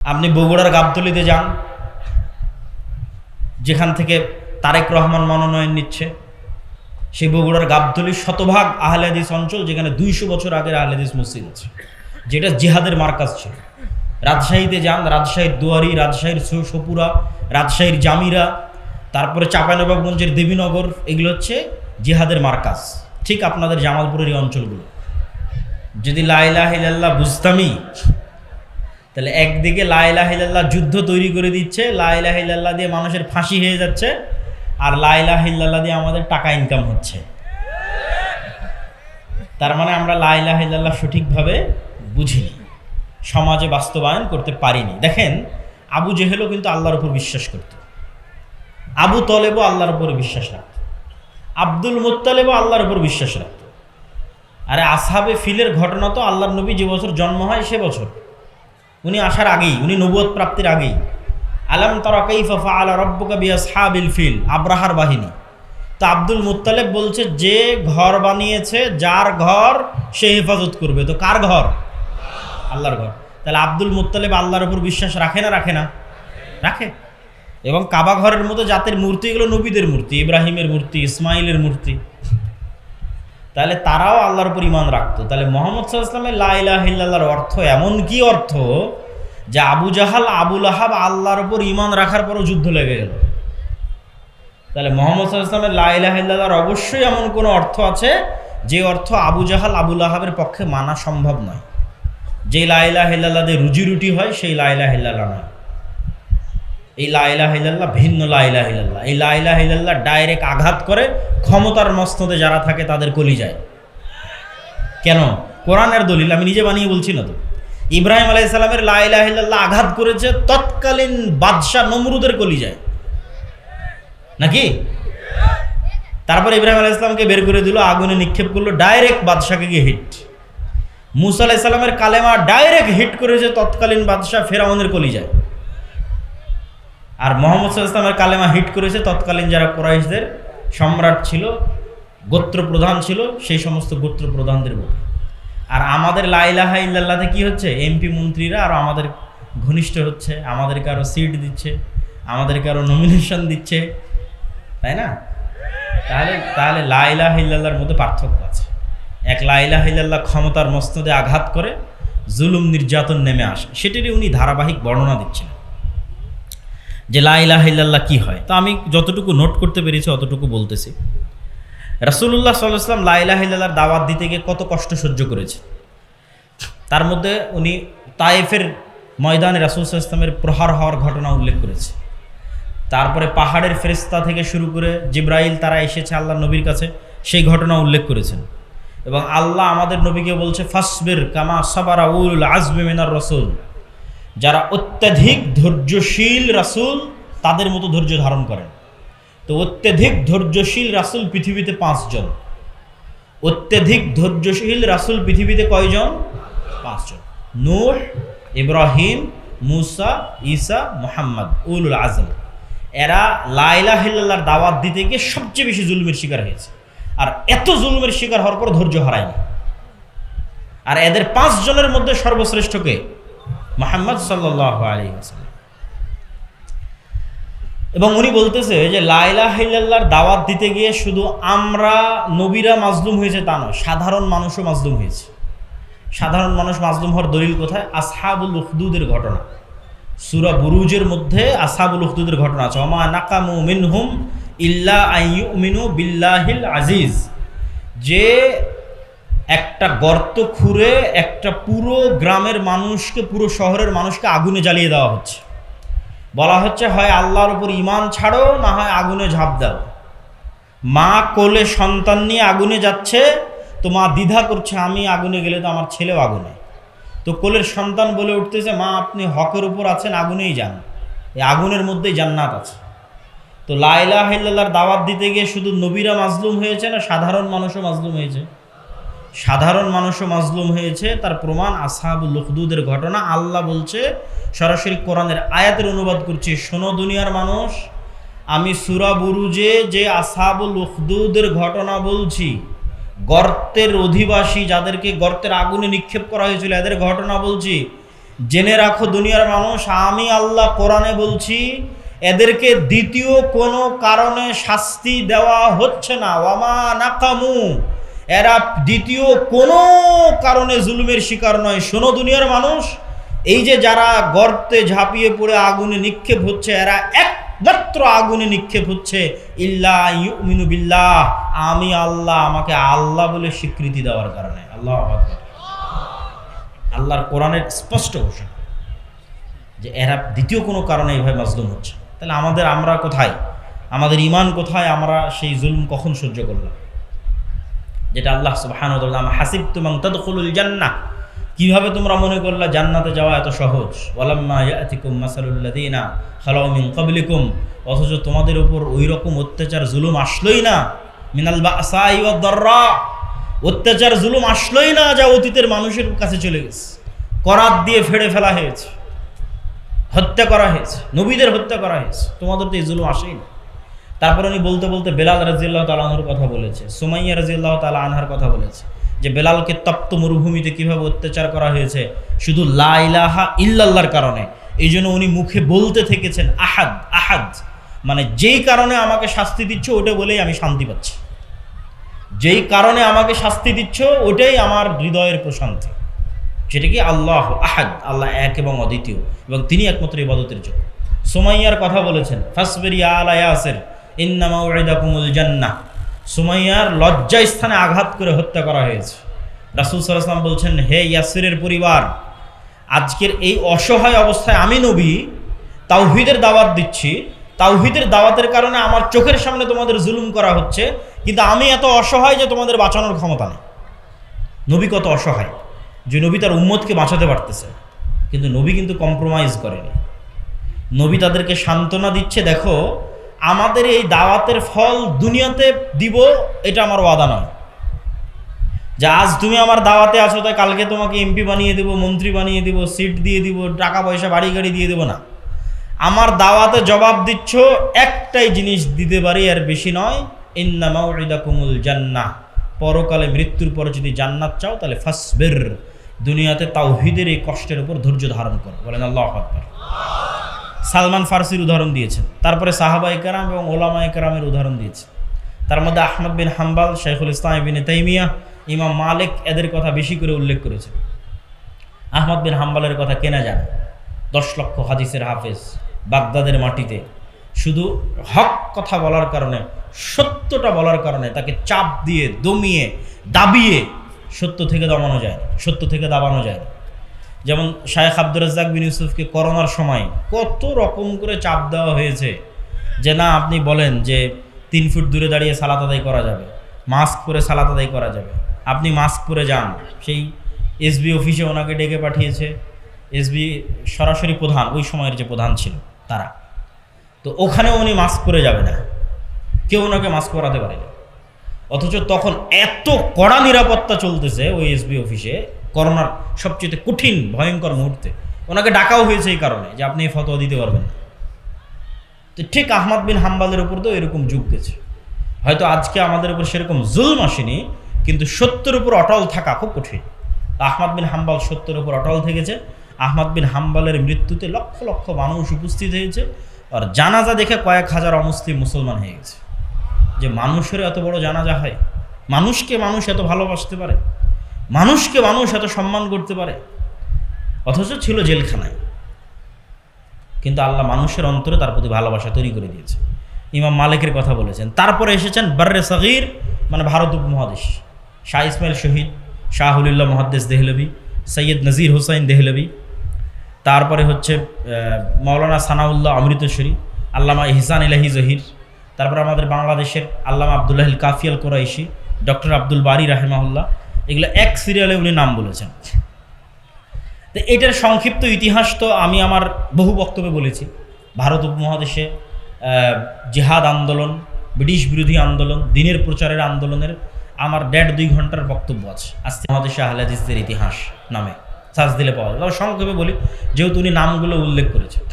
আপনি বগুড়ার গাবতলিতে যান, যেখান থেকে তারেক রহমান মনোনয়ন নিচ্ছে, সেই বগুড়ার গাবতলি শতভাগ আহলেদিস অঞ্চল, যেখানে দুইশো বছর আগের আহলেদিস মসজিদ আছে, যেটা জিহাদের মার্কাজ ছিল। রাজশাহীতে যান, রাজশাহীর দুয়ারি, রাজশাহীর সপুরা, রাজশাহীর জামিরা, তারপরে চাঁপাইনবাবগঞ্জের দেবীনগর, এগুলো হচ্ছে জিহাদের মার্কাজ। ঠিক আপনাদের জামালপুরের এই অঞ্চলগুলো। যদি লাইলাহিল্লাহ বুঝতামই তাহলে একদিকে লাইলাহিল্লাহ যুদ্ধ তৈরি করে দিচ্ছে লাইলাহিল্লাহ দিয়ে মানুষের ফাঁসি হয়ে যাচ্ছে, আর লাইলাহিল্লাহ দিয়ে আমাদের টাকা ইনকাম হচ্ছে। তার মানে আমরা লাইলাহিল্লাহ সঠিকভাবে বুঝিনি, সমাজে বাস্তবায়ন করতে পারিনি। দেখেন, আবু জেহেলও কিন্তু আল্লাহর উপর বিশ্বাস করত। আবু তলেবও আল্লাহর উপর বিশ্বাস রাখত। আব্দুল মোত্তালেবও আল্লাহর উপর বিশ্বাস রাখত। আরে আসাবে ফিলের ঘটনা তো আল্লাহর নবী যে বছর জন্ম হয় সে বছর। উনি আসার আগেই, উনি নবুয়ত প্রাপ্তির আগেই। আলাম তারা কাইফা ফাআলা রব্বুকা বিআসহাবিল ফিল, আব্রাহার বাহিনী। তো আব্দুল মুত্তালেব বলছে, যে ঘর বানিয়েছে, যার ঘর সে হেফাজত করবে। তো কার ঘর? আল্লাহর ঘর। তাহলে আব্দুল মুত্তালেব আল্লাহর উপর বিশ্বাস রাখে না রাখে না? রাখে। এবং কাবা ঘরের মতো জাতের মূর্তি এগুলো নবীদের মূর্তি, ইব্রাহিমের মূর্তি ইসমাইলের মূর্তি। তাহলে তারাও আল্লাহর উপর ইমান রাখতো। তাহলে মোহাম্মদ সাল্লাহামের লাইলাহিল্লাহর অর্থ এমন কি অর্থ? যে আবু জাহাল আবুল আহাব আল্লাহর উপর ইমান রাখার পরও যুদ্ধ লেগে গেল। তাহলে মোহাম্মদ সাল্লাহামের লাইলাহিল্লাহর অবশ্যই এমন কোনো অর্থ আছে? যে অর্থ আবু জাহাল আবুল আহাবের পক্ষে মানা সম্ভব নয়। যে লাইলাহিল্লাহদের রুজি রুটি হয়, সেই লাইলাহিল্লাহ নয়। এই লাইলাহিল্লাহ ভিন্ন লাইলাহিল্লাহ এই লাইলাহিল্লাহ ডাইরেক্ট আঘাত করে ক্ষমতার মস্তদে যারা থাকে তাদের কলি যায় কেন? কোরআনের দলিল, আমি নিজে বানিয়ে বলছি না তো। ইব্রাহিম আলাইসাল্লামের লাইলাহিল্লাহ আঘাত করেছে তৎকালীন বাদশাহ নমরুদের কলি যায় নাকি? তারপর ইব্রাহিম আলাইসাল্লামকে বের করে দিল, আগুনে নিক্ষেপ করল ডাইরেক্ট বাদশাকে গিয়ে হিট মুসা আলাইসাল্লামের কালেমা ডাইরেক্ট হিট করেছে তৎকালীন বাদশাহ ফেরাউনের কলি যায় আর মোহাম্মদ ইসলামের কালেমা হিট করেছে, তৎকালীন যারা কোরাইশদের সম্রাট ছিল গোত্র প্রধান ছিল, সেই সমস্ত গোত্র প্রধানদের বুকে আর আমাদের লাইলাহা ইল্লাল্লাতে কি হচ্ছে? এমপি মন্ত্রীরা আর আমাদের ঘনিষ্ঠ হচ্ছে, আমাদেরকে আরও সিট দিচ্ছে, আমাদেরকে আরও নমিনেশন দিচ্ছে, তাই না? তাহলে তাহলে লাইলাহ ইল্লাল্লাহর মধ্যে পার্থক্য আছে। এক লাইলাহ ইল্লাল্লাহ ক্ষমতার মস্তদে আঘাত করে, জুলুম নির্যাতন নেমে আসে। সেটিরই উনি ধারাবাহিক বর্ণনা দিচ্ছিলেন। যে লাইলাহ ইল্লাল্লাহ কী হয়? তো আমি যতটুকু নোট করতে পেরেছি, অতটুকু বলতেছি। রাসুল্লাহ সাল্লাম লাইলাহ ইল্লাল্লাহর দাওয়াত দিতে গিয়ে কত কষ্ট সহ্য করেছে। তার মধ্যে উনি তায়েফের ময়দানে রাসুল ইসলামের প্রহার হওয়ার ঘটনা উল্লেখ করেছে। তারপরে পাহাড়ের ফেরিস্তা থেকে শুরু করে জিব্রাইল, তারা এসেছে আল্লাহ নবীর কাছে, সেই ঘটনা উল্লেখ করেছেন। এবং আল্লাহ আমাদের নবীকে বলছে, ফাসবির কামা সাবারা উল আজবে মিনার রসুল। যারা অত্যাধিক ধৈর্যশীল রাসুল, তাদের মতো ধৈর্য ধারণ করেন। তো অত্যাধিক ধৈর্যশীল রাসুল পৃথিবীতে পাঁচজন। অত্যাধিক ধৈর্যশীল রাসুল পৃথিবীতে কয়জন? পাঁচজন। নূর ইব্রাহিম, মুসা, ঈসা, মোহাম্মদ, উলুল আজম। এরা লাইলাহিল্লাহর দাওয়াত দিতে গিয়ে সবচেয়ে বেশি জুলুমের শিকার হয়েছে। আর এত জুলুমের শিকার হওয়ার পর ধৈর্য হারায়নি আর এদের পাঁচ জনের মধ্যে সর্বশ্রেষ্ঠকে মোহাম্মদ সাল্লাহ আলী এবং উনি বলতেছে যে লাইলা হিল্লার দাওয়াত দিতে গিয়ে শুধু আমরা নবীরা মাজলুম হয়েছে তা নয়, সাধারণ মানুষও মাজলুম হয়েছে। সাধারণ মানুষ মাজলুম হওয়ার দলিল কোথায়? আসহাবুল উখদুদের ঘটনা। সুরা বুরুজের মধ্যে আসহাবুল উখদুদের ঘটনা আছে। অমা নাকামু মিনহুম ইল্লা আইয়ুমিনু বিল্লাহিল আজিজ। যে একটা গর্ত খুঁড়ে একটা পুরো গ্রামের মানুষকে, পুরো শহরের মানুষকে আগুনে জ্বালিয়ে দেওয়া হচ্ছে। বলা হচ্ছে, হয় আল্লাহর উপর ইমান ছাড়ো, না হয় আগুনে ঝাঁপ দাও। মা কোলে সন্তান নিয়ে আগুনে যাচ্ছে, তো মা দ্বিধা করছে, আমি আগুনে গেলে তো আমার ছেলেও আগুনে। তো কোলের সন্তান বলে উঠতেছে, মা, আপনি হকের উপর আছেন, আগুনেই যান। এই আগুনের মধ্যেই জান্নাত আছে। তো লাইলা হিল্লার দাওয়াত দিতে গিয়ে শুধু নবীরা মাজলুম হয়েছে না সাধারণ মানুষও মাজলুম হয়েছে? সাধারণ মানুষও মাজলুম হয়েছে, তার প্রমাণ আসহাবুল লুখদুদের ঘটনা। আল্লাহ বলছে, সরাসরি কোরআনের আয়াতের অনুবাদ করছি, শোনো দুনিয়ার মানুষ, আমি সুরা বুরুজে যে আসহাবুল লুখদুদের ঘটনা বলছি, গর্তের অধিবাসী যাদেরকে গর্তের আগুনে নিক্ষেপ করা হয়েছিল, এদের ঘটনা বলছি, জেনে রাখো দুনিয়ার মানুষ, আমি আল্লাহ কোরআনে বলছি, এদেরকে দ্বিতীয় কোনো কারণে শাস্তি দেওয়া হচ্ছে না। ওয়ামা নাকামু এরা দ্বিতীয় কোনো কারণে জুলুমের শিকার নয়। শোনো দুনিয়ার মানুষ, এই যে যারা গর্তে ঝাঁপিয়ে পড়ে আগুনে নিক্ষেপ হচ্ছে, এরা একমাত্র আগুনে নিক্ষেপ হচ্ছে। ইল্লা ইউমিনু বিল্লাহ, আমি আল্লাহ, আমাকে আল্লাহ বলে স্বীকৃতি দেওয়ার কারণে। আল্লাহ আল্লাহর কোরআনের স্পষ্ট ঘোষণা। যে এরা দ্বিতীয় কোনো কারণে এইভাবে মাজলুম হচ্ছে। তাহলে আমাদের, আমরা কোথায়? আমাদের ইমান কোথায়? আমরা সেই জুলুম কখন সহ্য করলাম? যেটা আল্লাহ সুবহান হাসিব তুমাং তদখুলুল জান্না কীভাবে তোমরা মনে করলা জান্নাতে যাওয়া এত সহজ? ওয়ালাম্মা ইয়াতিকুম মাসালুল্লাযিনা খালাউ মিন অথচ তোমাদের উপর ওই রকম অত্যাচার, জুলুম আসলোই না। মিনাল দাররা। অত্যাচার, জুলুম আসলোই না যা অতীতের মানুষের কাছে চলে গেছে। করাত দিয়ে ফেড়ে ফেলা হয়েছে। হত্যা করা হয়েছে। নবীদের হত্যা করা হয়েছে। তোমাদের তো এই জুলুম আসেই না। তারপর উনি বলতে বলতে বেলাল রাজিয়াল্লাহ তালাহর কথা বলেছে, সুমাইয়া রাজিয়াল্লাহ তালা আনহার কথা বলেছে, যে বেলালকে তপ্ত মরুভূমিতে কীভাবে অত্যাচার করা হয়েছে, শুধু লা ইলাহা ইল্লাল্লাহর কারণে। এই জন্য উনি মুখে বলতে থেকেছেন, আহাদ আহাদ। মানে যেই কারণে আমাকে শাস্তি দিচ্ছ, ওটা বলেই আমি শান্তি পাচ্ছি। যেই কারণে আমাকে শাস্তি দিচ্ছ, ওটাই আমার হৃদয়ের প্রশান্তি। সেটা কি? আল্লাহ আহাদ, আল্লাহ এক এবং অদ্বিতীয়, এবং তিনি একমাত্র ইবাদতের যোগ্য। সোমাইয়ার কথা বলেছেন ফাসবেরিয়া আলা ইয়াসের ইন্নামা উইদাকুমুল জান্নাহ সুমাইয়ার লজ্জা স্থানে আঘাত করে হত্যা করা হয়েছে। রাসুল সাল্লাম বলছেন, হে ইয়াসিরের পরিবার, আজকের এই অসহায় অবস্থায় আমি নবী, তাওহিদের দাওয়াত দিচ্ছি। তাওহিদের দাওয়াতের কারণে আমার চোখের সামনে তোমাদের জুলুম করা হচ্ছে, কিন্তু আমি এত অসহায় যে তোমাদের বাঁচানোর ক্ষমতা নেই। নবী কত অসহায় যে নবী তার উম্মতকে বাঁচাতে পারতেছে। কিন্তু নবী কিন্তু কম্প্রোমাইজ করেনি। নবী তাদেরকে সান্ত্বনা দিচ্ছে, দেখো আমাদের এই দাওয়াতের ফল দুনিয়াতে দিব, এটা আমার ওয়াদা নয়। যে আজ তুমি আমার দাওয়াতে আছো, তাই কালকে তোমাকে এমপি বানিয়ে দেবো, মন্ত্রী বানিয়ে দিব সিট দিয়ে দিব, টাকা পয়সা, বাড়ি গাড়ি দিয়ে দেবো না। আমার দাওয়াতে জবাব দিচ্ছ, একটাই জিনিস দিতে পারি, আর বেশি নয় ইন্নামাউদা কুমুল জান্নাহ। পরকালে মৃত্যুর পরে যদি জান্নাত চাও, তাহলে ফাসবের, দুনিয়াতে তাওহিদের এই কষ্টের উপর ধৈর্য ধারণ করো। বলেন আল্লাহ আকবর। সালমান ফার্সির উদাহরণ দিয়েছেন। তারপরে সাহাবা একরাম এবং ওলামা একরামের উদাহরণ দিয়েছে। তার মধ্যে আহমদ বিন হাম্বাল শেখুল ইসলাম বিন তাইমিয়া, ইমাম মালিক এদের কথা বেশি করে উল্লেখ করেছে আহমদ বিন হাম্বালের কথা কেনা যায় দশ লক্ষ হাদিসের হাফেজ বাগদাদের মাটিতে। শুধু হক কথা বলার কারণে, সত্যটা বলার কারণে তাকে চাপ দিয়ে, দমিয়ে, দাবিয়ে সত্য থেকে দমানো যায় সত্য থেকে দাবানো যায়। যেমন শায়েখ আব্দুর রাজ্জাক বিন ইউসুফকে করোনার সময় কত রকম করে চাপ দেওয়া হয়েছে যে না, আপনি বলেন যে তিন ফুট দূরে দাঁড়িয়ে সালাত আদায় করা যাবে, মাস্ক পরে সালাত আদায় করা যাবে। আপনি মাস্ক পরে যান। সেই এসবি অফিসে ওনাকে ডেকে পাঠিয়েছে। এসবি সরাসরি প্রধান, ওই সময়ের যে প্রধান ছিল তারা। তো ওখানেও উনি মাস্ক পরে যাবে না। কেউ ওনাকে মাস্ক পরাতে পারেনি। অথচ তখন এত কড়া নিরাপত্তা চলতেছে ওই এসবি অফিসে করোনার সবচেয়ে কঠিন, ভয়ঙ্কর মুহূর্তে। ওনাকে ডাকাও হয়েছে এই কারণে যে আপনি এই ফতোয়া দিতে পারবেন না। তো ঠিক আহমদ বিন হাম্বালের উপর তো এরকম যুগ গেছে। হয়তো আজকে আমাদের উপর সেরকম জুলম আসেনি, কিন্তু সত্যের উপর অটল থাকা খুব কঠিন। আহমদ বিন হাম্বাল সত্যের উপর অটল থেকেছে। আহমদ বিন হাম্বালের মৃত্যুতে লক্ষ লক্ষ মানুষ উপস্থিত হয়েছে আর জানাজা দেখে কয়েক হাজার অমুসলিম মুসলমান হয়ে গেছে। যে মানুষের এত বড় জানাজা হয়? মানুষকে মানুষ এত ভালোবাসতে পারে? মানুষকে মানুষ এত সম্মান করতে পারে? অথচ ছিল জেলখানায়। কিন্তু আল্লাহ মানুষের অন্তরে তার প্রতি ভালোবাসা তৈরি করে দিয়েছে। ইমাম মালিকের কথা বলেছেন। তারপরে এসেছেন বার্রে সগির মানে ভারত উপমহাদেশ। শাহ ইসমাইল শহীদ শাহুলিল্লাহ মহাদ্দেশ দেহলবি, সৈয়দ নজির হোসাইন দেহলবি। তারপরে হচ্ছে মৌলানা সানাউল্লাহ অমৃতশ্বরী আল্লামা ইহসান ইলাহি জহির। তারপর আমাদের বাংলাদেশের আল্লামা আবদুল্লাহ কাফিয়াল কোরাইশি, ডক্টর আব্দুল বারি রাহেমাহুল্লাহ। এগুলো এক সিরিয়ালে উনি নাম বলেছেন। তো এটার সংক্ষিপ্ত ইতিহাস তো আমি আমার বহু বক্তব্যে বলেছি। ভারত উপমহাদেশে জেহাদ আন্দোলন, ব্রিটিশ বিরোধী আন্দোলন, দিনের প্রচারের আন্দোলনের আমার দেড় দুই ঘণ্টার বক্তব্য আছে। আজকে মহাদেশে আহলাদিসদের ইতিহাস নামে সার্চ দিলে পাওয়া তবে সংক্ষেপে বলি, যেহেতু উনি নামগুলো উল্লেখ করেছেন।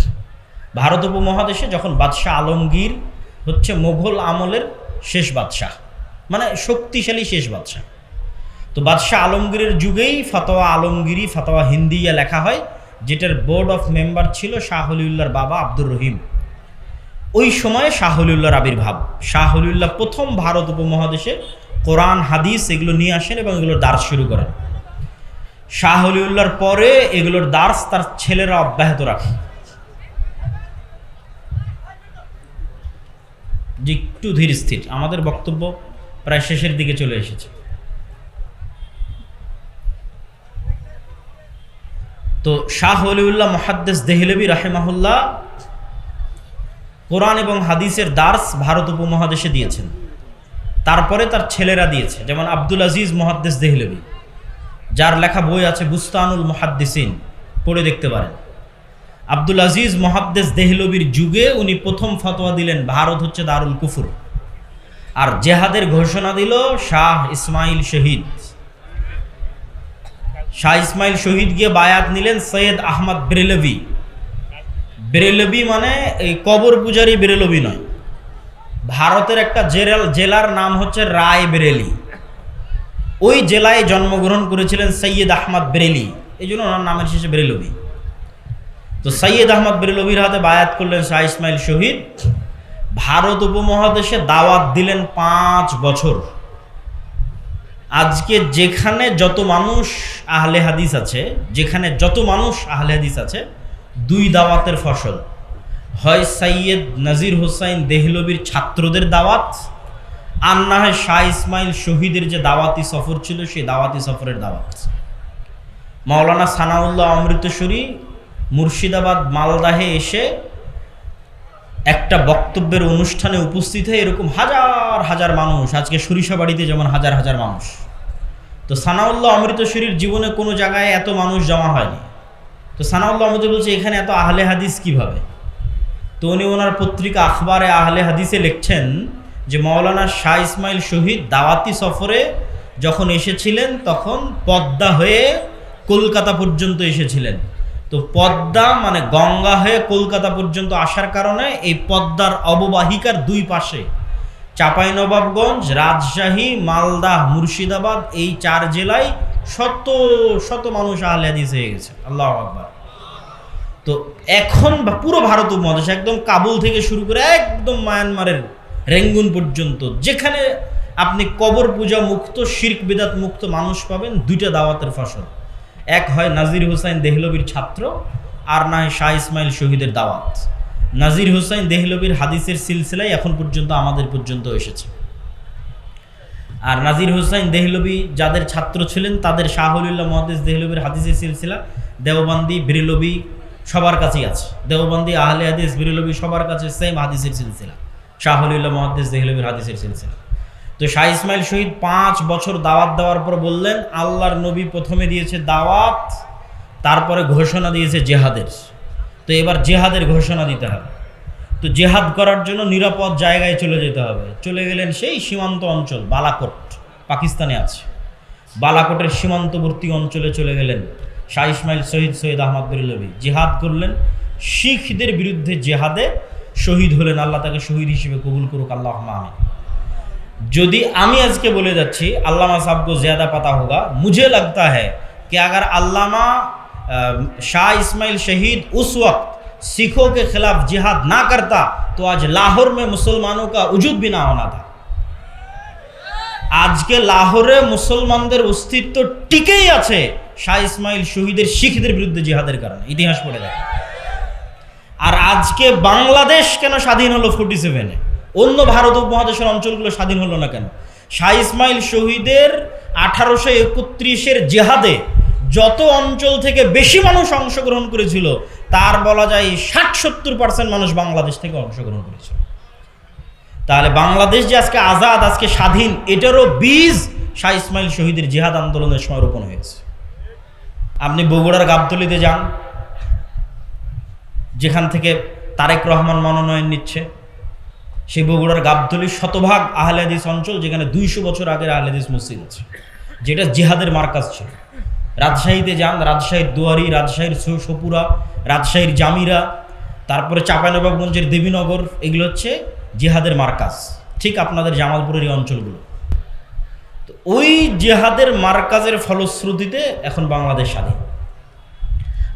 ভারত উপমহাদেশে যখন বাদশাহ আলমগীর হচ্ছে মোঘল আমলের শেষ বাদশাহ মানে শক্তিশালী শেষ বাদশাহ তো বাদশাহ আলমগীরের যুগেই ফতোয়া আলমগিরি, ফতোয়া হিন্দিয়া লেখা হয়, যেটার বোর্ড অফ মেম্বার ছিল শাহ হলিউল্লাহর বাবা আব্দুর রহিম। ওই সময়ে শাহ হলিউল্লাহর আবির্ভাব। শাহলিউল্লাহ প্রথম ভারত উপমহাদেশে কোরআন, হাদিস এগুলো নিয়ে আসেন এবং এগুলোর দার্স শুরু করেন। শাহ হলিউল্লাহর পরে এগুলোর দার্স তার ছেলেরা অব্যাহত রাখে। যে একটু ধীর স্থির, আমাদের বক্তব্য প্রায় শেষের দিকে চলে এসেছে। তো শাহ অলিউল্লাহ মহাদ্দেস দেহলেবি রাহেমাহুল্লাহ কোরআন এবং হাদিসের দার্স ভারত উপমহাদেশে দিয়েছেন। তারপরে তার ছেলেরা দিয়েছে, যেমন আব্দুল আজিজ মহাদ্দেস দেহলেবি, যার লেখা বই আছে বুস্তানুল মহাদ্দিসিন, পড়ে দেখতে পারেন। আব্দুল আজিজ মহাদ্দেস দেহলবির যুগে উনি প্রথম ফতোয়া দিলেন, ভারত হচ্ছে দারুল কুফুর। আর জেহাদের ঘোষণা দিল শাহ ইসমাইল শহীদ। শাহ ইসমাইল শহীদ গিয়ে বায়াত নিলেন সৈয়দ আহমদ বেরেলভি বেরেলভি মানে এই কবর পূজারি বেরেলভি নয়। ভারতের একটা জেলার জেলার নাম হচ্ছে রায় বেরেলি। ওই জেলায় জন্মগ্রহণ করেছিলেন সৈয়দ আহমদ বেরেলি। এই জন্য ওনার নামের শেষে বেরেলভি তো সৈয়দ আহমদ বেরেলভির হাতে বায়াত করলেন শাহ ইসমাইল শহীদ। ভারত উপমহাদেশে দাওয়াত দিলেন পাঁচ বছর। আজকে যেখানে যত মানুষ আহলে হাদিস আছে, যেখানে যত মানুষ আহলে হাদিস আছে, দুই দাওয়াতের ফসল। হয় সাইয়েদ নাজির হোসাইন দেহলবির ছাত্রদের দাওয়াত, আর না হয় শাহ ইসমাইল শহীদের যে দাওয়াতি সফর ছিল, সেই দাওয়াতি সফরের দাওয়াত। মাওলানা সানাউল্লাহ অমৃতসরী মুর্শিদাবাদ মালদাহে এসে একটা বক্তব্যের অনুষ্ঠানে উপস্থিত হয়ে এরকম হাজার হাজার মানুষ, আজকে সরিষা বাড়িতে যেমন হাজার হাজার মানুষ। তো সানাউল্লাহ অমৃতসরীর জীবনে কোনো জায়গায় এত মানুষ জমা হয়নি। তো সানাউল্লাহ অমৃত বলছে, এখানে এত আহলে হাদিস কীভাবে? তো উনি ওনার পত্রিকা আখবারে আহলে হাদিসে লিখছেন যে মৌলানা শাহ ইসমাইল শহীদ দাওয়াতি সফরে যখন এসেছিলেন, তখন পদ্মা হয়ে কলকাতা পর্যন্ত এসেছিলেন। তো পদ্মা মানে গঙ্গা হয়ে কলকাতা পর্যন্ত আসার কারণে এই পদ্মার অববাহিকার দুই পাশে চাঁপাইনবাবগঞ্জ, রাজশাহী, মালদা, মুর্শিদাবাদ এই চার জেলায় শত শত মানুষ আহলে হয়ে গেছে। আল্লাহ আকবার। তো এখন পুরো ভারত উপমহাদেশ একদম কাবুল থেকে শুরু করে একদম মায়ানমারের রেঙ্গুন পর্যন্ত, যেখানে আপনি কবর পূজা মুক্ত, শির্ক বিদাত মুক্ত মানুষ পাবেন, দুইটা দাওয়াতের ফসল। এক হয় নাজির হুসাইন দেহলবির ছাত্র, আর না হয় শাহ ইসমাইল শহীদের দাওয়াত। নাজির হুসাইন দেহলবির হাদিসের সিলসিলায় এখন পর্যন্ত আমাদের পর্যন্ত এসেছে। আর নাজির হুসাইন দেহলবি যাদের ছাত্র ছিলেন, তাদের শাহুল্লাহ মহাদিস দেহলবির হাদিসের সিলসিলা দেওবন্দি, বিরলবি সবার কাছেই আছে। দেওবন্দি, আহলে হাদিস, বিরলবি সবার কাছে সেম হাদিসের সিলসিলা। শাহুল্লাহ মহাদিস দেহলবির হাদিসের সিলসিলা। তো শাহ ইসমাইল শহীদ পাঁচ বছর দাওয়াত দেওয়ার পর বললেন, আল্লাহর নবী প্রথমে দিয়েছে দাওয়াত, তারপরে ঘোষণা দিয়েছে জেহাদের। তো এবার জেহাদের ঘোষণা দিতে হবে। তো জেহাদ করার জন্য নিরাপদ জায়গায় চলে যেতে হবে। চলে গেলেন সেই সীমান্ত অঞ্চল, বালাকোট, পাকিস্তানে আছে। বালাকোটের সীমান্তবর্তী অঞ্চলে চলে গেলেন শাহ ইসমাইল শহীদ সৈয়দ আহমদ বেরলবি জেহাদ করলেন, শিখদের বিরুদ্ধে জেহাদে শহীদ হলেন, আল্লাহ তাকে শহীদ হিসেবে কবুল করুক আল্লাহ আমি যদি আমি আজকে বলে যাচ্ছি अल्लामा साहब को ज़्यादा पता होगा मुझे लगता है कि अगर अल्लामा अ, शाह इस्माइल शहीद उस वक्त सिखों के खिलाफ जिहाद ना करता तो आज लाहौर में मुसलमानों का वजूद भी ना होना था আজকে লাহোরে মুসলমানদের অস্তিত্ব টিকেই আছে শাহ ইসমাইল শহীদের শিখদের বিরুদ্ধে জিহাদের কারণে ইতিহাস পড়ে দেখে আর আজকে বাংলাদেশ কেন স্বাধীন হলো ফোর্টি সেভেনে অন্য ভারত উপমহাদেশের অঞ্চলগুলো স্বাধীন হলো না কেন? শাহ ইসমাইল শহীদের আঠারোশো একত্রিশের জেহাদে যত অঞ্চল থেকে বেশি মানুষ অংশগ্রহণ করেছিল, তার বলা যায় ষাট সত্তর পার্সেন্ট মানুষ বাংলাদেশ থেকে অংশগ্রহণ করেছিল। তাহলে বাংলাদেশ যে আজকে আজাদ, আজকে স্বাধীন, এটারও বীজ শাহ ইসমাইল শহীদের জিহাদ আন্দোলনের সময় রোপণ হয়েছে। আপনি বগুড়ার গাবতলিতে যান, যেখান থেকে তারেক রহমান মনোনয়ন নিচ্ছে। সেই বগুড়ার গাবতলির শতভাগ আহলে হাদিস অঞ্চল, যেখানে দুইশো বছর আগের আহলেদিস মসজিদ আছে, যেটা জিহাদের মার্কাজ ছিল। রাজশাহীতে যান, রাজশাহীর দুয়ারি, রাজশাহীর সপুরা, রাজশাহীর জামিরা, তারপরে চাঁপাইনবাবগঞ্জের দেবীনগর, এগুলো হচ্ছে জিহাদের মার্কাজ। ঠিক আপনাদের জামালপুরের এই অঞ্চলগুলো। তো ওই জেহাদের মার্কাজের ফলশ্রুতিতে এখন বাংলাদেশ স্বাধীন।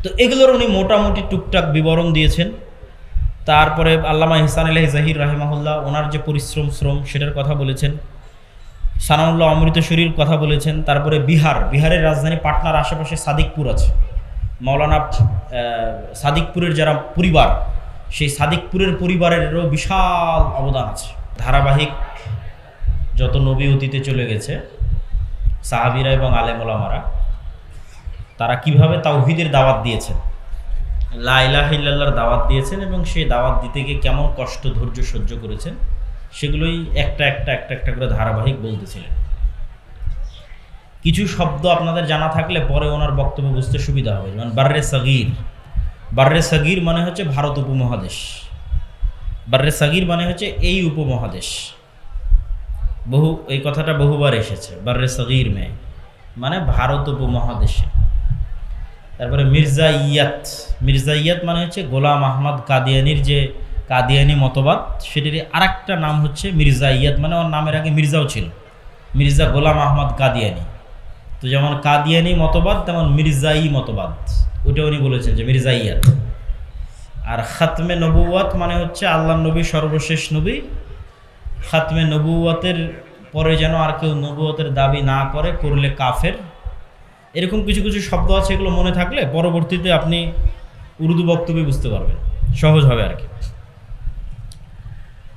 তো এগুলোর উনি মোটামুটি টুকটাক বিবরণ দিয়েছেন। তারপরে আল্লামা ইহসান আলহ জাহির রাহিমাহুল্লাহ, ওনার যে পরিশ্রম, শ্রম, সেটার কথা বলেছেন। সানাউল্লাহ অমৃতসরীর কথা বলেছেন। তারপরে বিহার, বিহারের রাজধানী পাটনার আশেপাশে সাদিকপুর আছে। মৌলানা সাদিকপুরের যারা পরিবার, সেই সাদিকপুরের পরিবারেরও বিশাল অবদান আছে। ধারাবাহিক যত নবী অতীতে চলে গেছে, সাহাবিরা এবং আলেমোলামারা, তারা কীভাবে তাওহিদের দাওয়াত দিয়েছেন? লাইলাহিল্লাহর দাওয়াত দিয়েছেন এবং সেই দাওয়াত দিতে গিয়ে কেমন কষ্ট, ধৈর্য সহ্য করেছেন, সেগুলোই একটা একটা একটা একটা করে ধারাবাহিক বলতেছিলেন। কিছু শব্দ আপনাদের জানা থাকলে পরে ওনার বক্তব্য বুঝতে সুবিধা হবে। যেমন, বার্রে সগির। বার্রে সগির মানে হচ্ছে ভারত উপমহাদেশ। বার্রে সগির মানে হচ্ছে এই উপমহাদেশ। বহু, এই কথাটা বহুবার এসেছে। বার্রে সগির মে মানে ভারত উপমহাদেশে। তারপরে মির্জা ইয়াত। মির্জা ইয়াত মানে হচ্ছে গোলাম আহমদ কাদিয়ানির যে কাদিয়ানি মতবাদ সেটির আরেকটা নাম হচ্ছে মির্জা ইয়াত মানে ওর নামের আগে মির্জাও ছিল। মির্জা গোলাম আহমদ কাদিয়ানি। তো যেমন কাদিয়ানি মতবাদ, তেমন মির্জাই মতবাদ। ওটা উনি বলেছেন যে মির্জা ইয়াত। আর খাতমে নবুয়াত মানে হচ্ছে আল্লাহ নবী, সর্বশেষ নবী। খাতমে নবুয়াতের পরে যেন আর কেউ নবুয়াতের দাবি না করে, করলে কাফের। এরকম কিছু কিছু শব্দ আছে এগুলো মনে থাকলে পরবর্তীতে আপনি উর্দু বক্তব্যে বুঝতে পারবেন। সহজ হবে আর কি।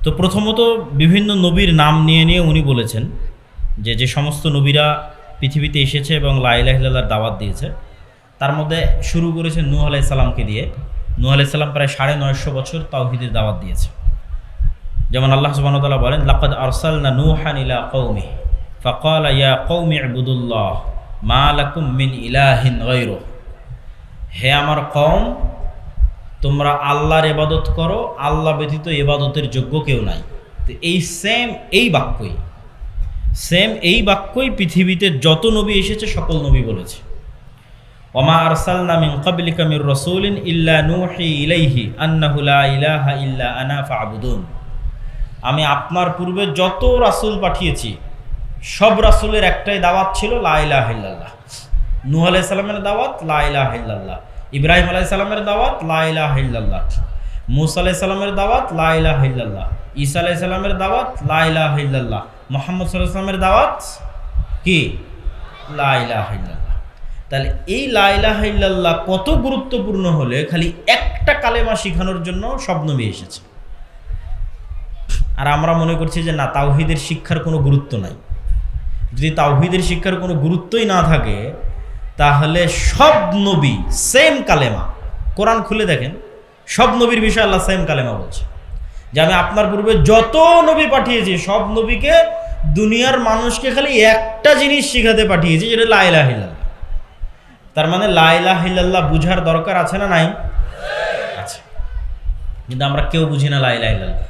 তো প্রথমত বিভিন্ন নবীর নাম নিয়ে নিয়ে উনি বলেছেন যে যে সমস্ত নবীরা পৃথিবীতে এসেছে এবং লাইলাহিল্লার দাওয়াত দিয়েছে, তার মধ্যে শুরু করেছে নূহ আলাইসাল্লামকে দিয়ে। নূহ আলাইসাল্লাম প্রায় সাড়ে নয়শো বছর তাওহিদের দাওয়াত দিয়েছে। যেমন আল্লাহ তাআলা বলেন, লাকাদ আরসালনা নূহান ইলা কওমি ফাকালা ইয়া কওমি ইবুদুল্লাহ। মা লাকুম মিন ইলাহিন গায়রু হে আমার কওম, তোমরা আল্লাহর ইবাদত করো, আল্লাহ ব্যতীত ইবাদতের যোগ্য কেউ নাই। তো এই সেম এই বাক্যই সেম এই বাক্যই পৃথিবীতে যত নবী এসেছে, সকল নবী বলেছে। ওমা আরসালনা মিন ক্বাবলিকা মির রাসূলিন ইল্লা নূহি ইলাইহি আন্নাহু লা ইলাহা ইল্লা আনা ফা'বুদুন আমি আপনার পূর্বে যত রাসূল পাঠিয়েছি সব রাসূলের একটাই দাওয়াত ছিল, লা ইলাহা ইল্লাল্লাহ। নূহ আলাইহিস সালামের দাওয়াত লাইলা ইলাহা ইল্লাল্লাহ। ইব্রাহিম আলাইহিস সালামের দাওয়াত লাইলা ইলাহা ইল্লাল্লাহ। মুসা আলাইহিস সালামের দাওয়াত লাইলা ইলাহা ইল্লাল্লাহ। ঈসা আলাইহিস সালামের দাওয়াত লাইলা ইলাহা ইল্লাল্লাহ। মুহাম্মদ সাল্লাল্লাহু সাল্লামের দাওয়াত কি? লাইলা ইলাহা ইল্লাল্লাহ। তাহলে এই লাইলা ইলাহা ইল্লাল্লাহ কত গুরুত্বপূর্ণ হলে খালি একটা কালেমা শেখানোর জন্য সব এসেছে। আর আমরা মনে করছি যে না, তাওহিদের শিক্ষার কোনো গুরুত্ব নাই। যদি তাওহিদের শিক্ষার কোনো গুরুত্বই না থাকে, তাহলে সব নবী সেম কালেমা। কোরআন খুলে দেখেন, সব নবীর বিষয়ে আল্লাহ সেম কালেমা বলছে। যে আমি আপনার পূর্বে যত নবী পাঠিয়েছি, সব নবীকে দুনিয়ার মানুষকে খালি একটা জিনিস শিখাতে পাঠিয়েছি, যেটা লাইলা হিল্লাল্লাহ তার মানে লাইলা হিল্লাল্লাহ বুঝার দরকার আছে না নাই? আছে। কিন্তু আমরা কেউ বুঝি না লাইলা হিল্লাল্লাহ